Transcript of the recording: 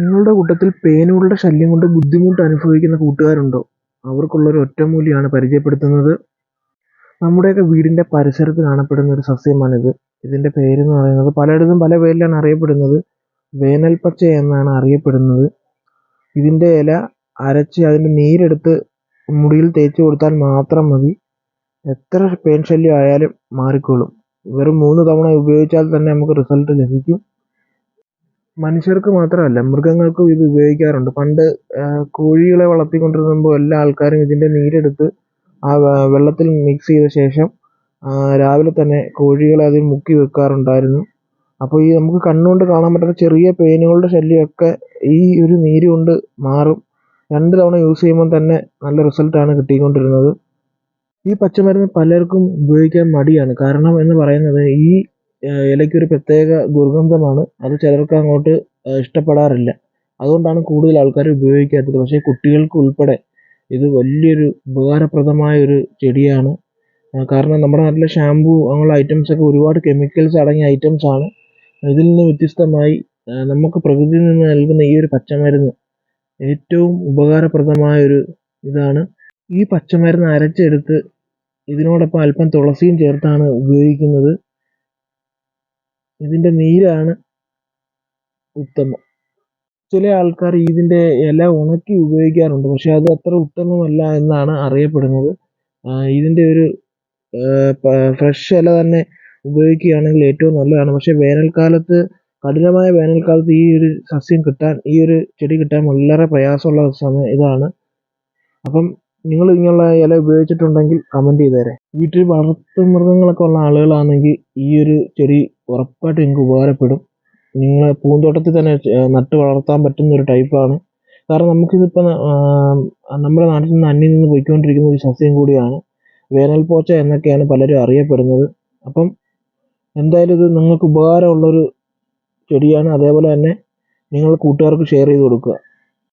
നിങ്ങളുടെ കൂട്ടത്തിൽ പേനുകളുടെ ശല്യം കൊണ്ട് ബുദ്ധിമുട്ട് അനുഭവിക്കുന്ന കൂട്ടുകാരുണ്ടോ? അവർക്കുള്ളൊരു ഒറ്റമൂലിയാണ് പരിചയപ്പെടുത്തുന്നത്. നമ്മുടെയൊക്കെ വീടിന്റെ പരിസരത്ത് കാണപ്പെടുന്ന ഒരു സസ്യമാണിത്. ഇതിന്റെ പേരെന്ന് പറയുന്നത് പലയിടത്തും പല പേരിലാണ് അറിയപ്പെടുന്നത്. വേനൽപ്പച്ച എന്നാണ് അറിയപ്പെടുന്നത്. ഇതിന്റെ ഇല അരച്ച് അതിന്റെ നീരെടുത്ത് മുടിയിൽ തേച്ച് കൊടുത്താൽ മാത്രം മതി. എത്ര പേൻ ശല്യം ആയാലും മാറിക്കോളും. വെറും മൂന്ന് തവണ ഉപയോഗിച്ചാൽ തന്നെ നമുക്ക് റിസൾട്ട് ലഭിക്കും. മനുഷ്യർക്ക് മാത്രമല്ല മൃഗങ്ങൾക്കും ഇത് ഉപയോഗിക്കാറുണ്ട്. പണ്ട് കോഴികളെ വളർത്തിക്കൊണ്ടിരുന്നപ്പോൾ എല്ലാ ആൾക്കാരും ഇതിന്റെ നീരെടുത്ത് ആ വെള്ളത്തിൽ മിക്സ് ചെയ്ത ശേഷം രാവിലെ തന്നെ കോഴികളെ അതിൽ മുക്കി വെക്കാറുണ്ടായിരുന്നു. അപ്പോൾ ഈ നമുക്ക് കണ്ണുകൊണ്ട് കാണാൻ പറ്റുന്ന ചെറിയ പേനുകളുടെ ശല്യമൊക്കെ ഈ ഒരു നീര് കൊണ്ട് മാറും. രണ്ട് തവണ യൂസ് ചെയ്യുമ്പോൾ തന്നെ നല്ല റിസൾട്ടാണ് കിട്ടിക്കൊണ്ടിരുന്നത്. ഈ പച്ചമരുന്ന് പലർക്കും ഉപയോഗിക്കാൻ മടിയാണ്. കാരണം എന്ന് പറയുന്നത് ഈ ഇലയ്ക്കൊരു പ്രത്യേക ദുർഗന്ധമാണ്. അത് ചിലർക്ക് അങ്ങോട്ട് ഇഷ്ടപ്പെടാറില്ല. അതുകൊണ്ടാണ് കൂടുതൽ ആൾക്കാർ ഉപയോഗിക്കാത്തത്. പക്ഷേ കുട്ടികൾക്ക് ഉൾപ്പെടെ ഇത് വലിയൊരു ഉപകാരപ്രദമായ ഒരു ചെടിയാണ്. കാരണം നമ്മുടെ നാട്ടിലെ ഷാമ്പു അങ്ങനെയുള്ള ഐറ്റംസൊക്കെ ഒരുപാട് കെമിക്കൽസ് അടങ്ങിയ ഐറ്റംസ് ആണ്. ഇതിൽ നിന്ന് വ്യത്യസ്തമായി നമുക്ക് പ്രകൃതിയിൽ നിന്ന് നൽകുന്ന ഈ ഒരു പച്ചമരുന്ന് ഏറ്റവും ഉപകാരപ്രദമായ ഒരു ഇതാണ്. ഈ പച്ചമരുന്ന് അരച്ചെടുത്ത് ഇതിനോടൊപ്പം അല്പം തുളസിയും ചേർത്താണ് ഉപയോഗിക്കുന്നത്. ഇതിന്റെ നീരാണ് ഉത്തമം. ചില ആൾക്കാർ ഇതിന്റെ ഇല ഉണക്കി ഉപയോഗിക്കാറുണ്ട്. പക്ഷേ അത് അത്ര ഉത്തമമല്ല എന്നാണ് അറിയപ്പെടുന്നത്. ഇതിന്റെ ഒരു ഫ്രഷ് ഇല തന്നെ ഉപയോഗിക്കുകയാണെങ്കിൽ ഏറ്റവും നല്ലതാണ്. പക്ഷേ വേനൽക്കാലത്ത് കഠിനമായ വേനൽക്കാലത്ത് ഈ ഒരു സസ്യം കിട്ടാൻ ഈ ഒരു ചെടി കിട്ടാൻ വളരെ പ്രയാസമുള്ള സമയം ഇതാണ്. അപ്പം നിങ്ങൾ ഇങ്ങനെയുള്ള ഇല ഉപയോഗിച്ചിട്ടുണ്ടെങ്കിൽ കമന്റ് ചെയ്തേരെ. വീട്ടിൽ വളർത്തു മൃഗങ്ങളൊക്കെ ഉള്ള ആളുകളാണെങ്കിൽ ഈ ഒരു ചെടി ഉറപ്പായിട്ടും നിങ്ങൾക്ക് ഉപകാരപ്പെടും. നിങ്ങൾ പൂന്തോട്ടത്തിൽ തന്നെ നട്ട് വളർത്താൻ പറ്റുന്ന ഒരു ടൈപ്പാണ് കാരണം നമുക്കിതിപ്പോൾ നമ്മുടെ നാട്ടിൽ നിന്ന് അന്യം നിന്ന് പോയിക്കൊണ്ടിരിക്കുന്ന ഒരു സസ്യം കൂടിയാണ് വേനൽ പോച്ച എന്നൊക്കെയാണ് പലരും അറിയപ്പെടുന്നത്. അപ്പം എന്തായാലും ഇത് നിങ്ങൾക്ക് ഉപകാരമുള്ളൊരു ചെടിയാണ്. അതേപോലെ തന്നെ നിങ്ങൾ കൂട്ടുകാർക്ക് ഷെയർ ചെയ്ത് കൊടുക്കുക.